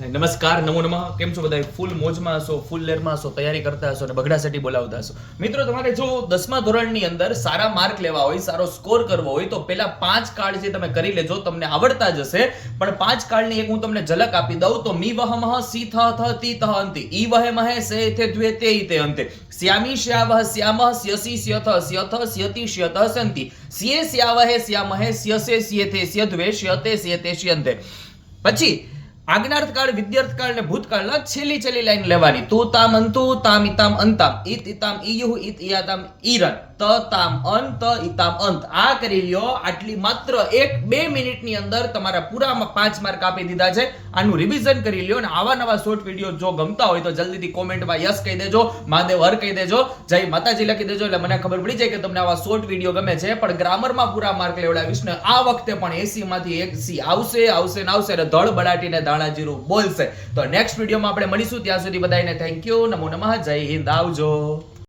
નમસ્કાર, નમો નમઃ. કેમ છો બધા ફૂલ મોજમાં હશો, ફૂલ લેરમાં હશો, તૈયારી કરતા હશો અને બગડાસટી બોલાવતા હશો. મિત્રો, તમારે જો દસમા ધોરણની અંદર સારા માર્ક લેવા હોય, સારો સ્કોર કરવો હોય, તો પેલા પાંચ કાર્ડ જે તમે કરી લેજો, તમને આવડતા જ હશે. પણ પાંચ કાર્ડની એક હું તમને ઝલક આપી દઉં, તો મી વહ મહ સી થ થ તી થ અંતિ. ઈ વહે મહે સે થે દ્વે તે ઈ તે અંતે. શ્યામી શ્યાવહ શ્યામહ સ્યસી સ્યથ સ્યથ સ્યતિ સ્યત સંતિ. સ્યે શ્યાવહે શ્યામહે સ્યસે સ્યેથે સ્યદ્વે સ્યતે સ્યેતે સ્યંતે. પછી આજ્ઞાર્થ કાળ વિદ્યાર્થ કાળ અને ભૂતકાળના છેલ્લી છેલ્લી લાઈન લેવાની. તું તામ અંતુ તામ ઇતામ અંતામ ઇત ઇતામ ઈયુહ ઇત ઇયાતામ ઈરન ત તામ અન ઇતામ અંત. આ કરી લ્યો આટલી માત્ર એક, બે મિનિટની અંદર તમારા પૂરામાં પાંચ માર્ક આપી દીધા છે. આનું રિવિઝન કરી લ્યો અને આવા નવા શોર્ટ વીડિયો જો ગમતા હોય તો જલ્દીથી કોમેન્ટમાં યસ કહી દેજો, મહાદેવ હર કહી દેજો, જય માતાજી લખી દેજો. એટલે મને ખબર પડી જાય કે તમને આવા શોર્ટ વીડિયો ગમે છે, પણ ગ્રામરમાં પૂરા માર્ક લેવડાવીશ ને આ વખતે પણ એસી માંથી એસી આવશે આવશે ને આવશે ને ધડ બડાટીને દાણા જીરું બોલશે. તો નેક્સ્ટ વિડીયોમાં આપણે મળીશું, ત્યાં સુધી બધાને થેન્ક યુ નમો નમઃ, જય હિન્દ. આવજો.